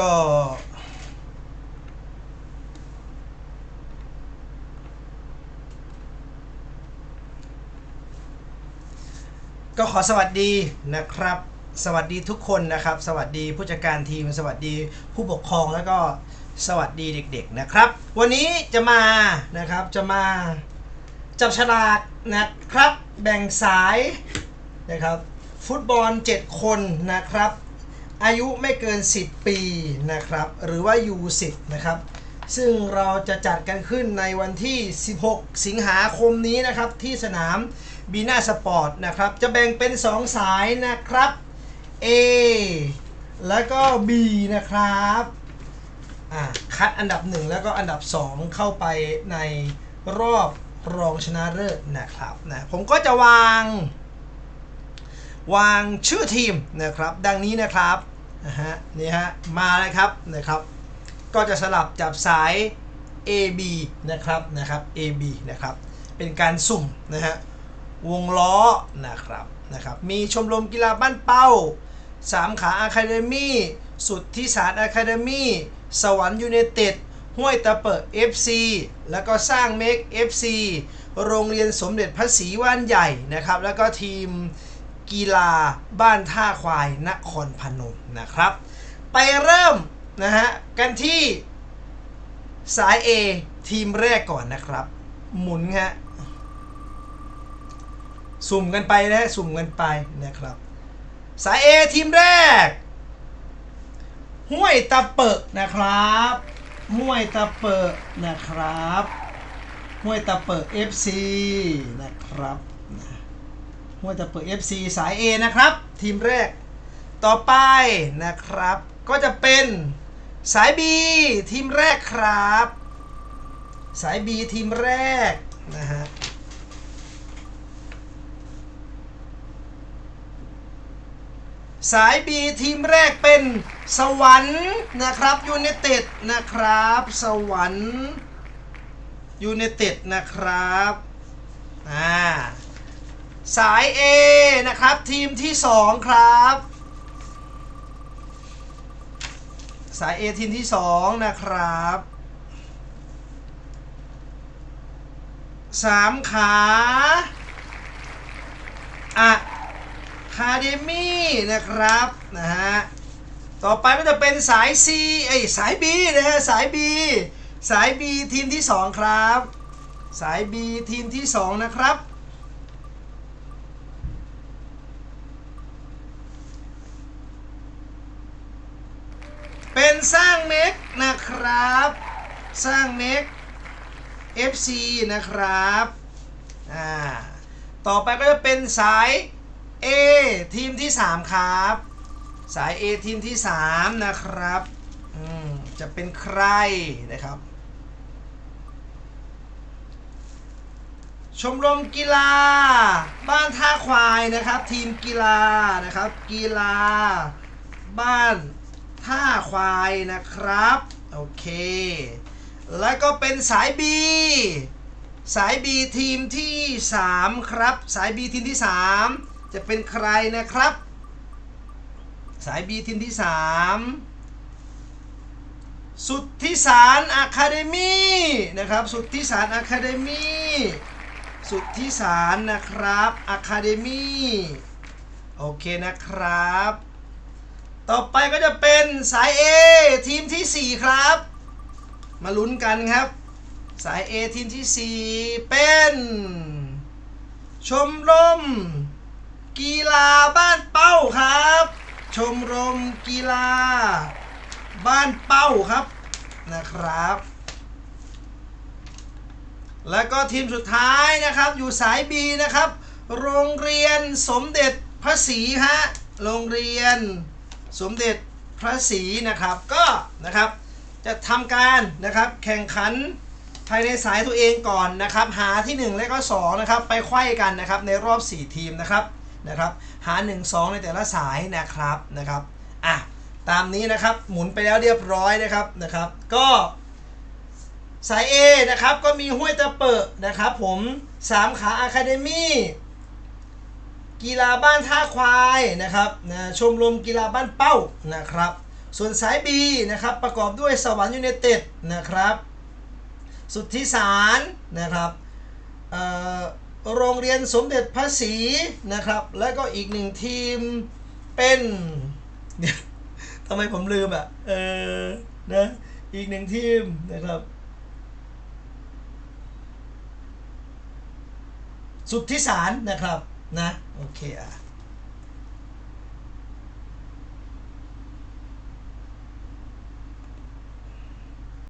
ก็ ก็ขอสวัสดีนะครับ สวัสดีทุกคนนะครับ สวัสดีผู้จัดการทีม สวัสดีผู้ปกครองแล้วก็สวัสดีเด็ก ๆนะครับ วันนี้จะมานะครับจะมาจับฉลากนะครับ แบ่งสายนะครับ ฟุตบอล 7 คนนะครับ อายุไม่เกิน 10 ปีนะครับ หรือว่า U10 นะครับ ซึ่งเราจะจัดกันขึ้นในวันที่ 16 สิงหาคมนี้นะครับ ที่สนามบีนาสปอร์ตนะครับ จะแบ่งเป็น 2 สายนะครับ A แล้วก็ B นะครับคัดอันดับ 1 แล้วก็อันดับ 2 เข้าไปในรอบรองชนะเลิศนะครับนะผมก็จะวาง วางชื่อทีมนะครับ ดังนี้นะครับ นะฮะนี่ฮะมาเลยครับนะครับ ก็จะสลับจับสาย AB นะครับนะครับ AB นะครับเป็นการสุ่มนะฮะวงล้อนะครับนะครับมีชมรมกีฬาบ้านเป้าสามขาอะคาเดมี่สุดที่สารอะคาเดมี่สวรรค์ยูเนเต็ดห้วยตะเปิด FC แล้วก็สร้างเมก FC โรงเรียนสมเด็จพระศรีว่านใหญ่นะครับ แล้วก็ทีม กีฬาบ้านท่าควายนครพนมนะครับ ไปเริ่มนะฮะกันที่สาย A ทีมแรกก่อนนะครับ หมุนฮะสุ่มกันไปนะฮะสุ่มกันไปนะครับ สาย A ทีมแรก ห้วยตะเปิกนะครับห้วยตะเปิกนะครับห้วยตะเปิก FC นะครับนะ วยตะเปิก FC สาย A นะครับ ทีมแรกต่อไปนะครับ ก็จะเป็นสาย B ทีมแรกครับ สาย B ทีมแรกนะฮะสาย B ทีมแรกเป็นสวรรค์นะครับยูเนเต็ดนะครับ สวรรค์ยูเนเต็ดนะครับอ่า สาย A นะครับ ทีมที่ 2 ครับ สาย A ทีมที่ 2 นะครับสามขาอะคาเดมี่นะครับนะฮะต่อไปก็จะเป็นสาย C ไอสาย B นะฮะสาย B สาย B ทีมที่ 2 ครับ สาย B ทีมที่ 2 นะครับ เป็น สร้างเม็กนะครับ สร้างเม็ก FC นะครับอ่าต่อไปก็จะเป็นสาย A ทีมที่ 3 ครับ สาย A ทีมที่ 3 นะครับอืมจะเป็นใครนะครับ ชมรมกีฬา บ้านท่าควายนะครับ ทีมกีฬานะครับ กีฬา บ้าน ท่าควายนะครับ โอเค แล้วก็เป็นสาย B สาย B ทีมที่ 3 ครับ สาย B ทีมที่ 3 จะเป็นใครนะครับ สาย B ทีมที่ 3 สุดที่สารอะคาเดมี่นะครับ สุดที่สารอะคาเดมี่สุดที่สารนะครับอะคาเดมี่โอเคนะครับ ต่อไปก็จะเป็นสาย A ทีมทีสี่ 4 ครับ มาลุ้นกันครับ สาย A ทีมทีสี่ 4 เป็น ชมรม กีฬาบ้านเป้าครับ ชมรมกีฬา บ้านเป้าครับนะครับ แล้วก็ทีมสุดท้ายนะครับอยู่สาย B นะครับ โรงเรียนสมเด็จพระศรีฮะโรงเรียน สมเด็จพระศรีนะครับก็นะครับจะทำการนะครับแข่งขันภายในสายตัวเองก่อนนะครับหาที่ 1 และก็2นะครับไปไขว้กันนะครับในรอบ 4 ทีมนะครับนะครับหา 1 2 ในแต่ละสายนะครับนะครับอะตามนี้นะครับหมุนไปแล้วเรียบร้อยนะครับนะครับ ก็สาย A นะครับก็มีห้วยตะเปิดนะครับผมสามขาอะคาเดมี่ กีฬาบ้านท่าควายนะครับนะชมรมกีฬาบ้านเป้านะครับ ส่วนสาย B นะครับประกอบด้วยสวรรค์ยูไนเต็ดนะครับสุทธิสารนะครับโรงเรียนสมเด็จพระศรีนะครับ แล้วก็อีกหนึ่งทีมเป็นทำไมผมลืมอะเออนะอีกหนึ่งทีมนะครับ สุทธิสารนะครับ นะโอเคอะ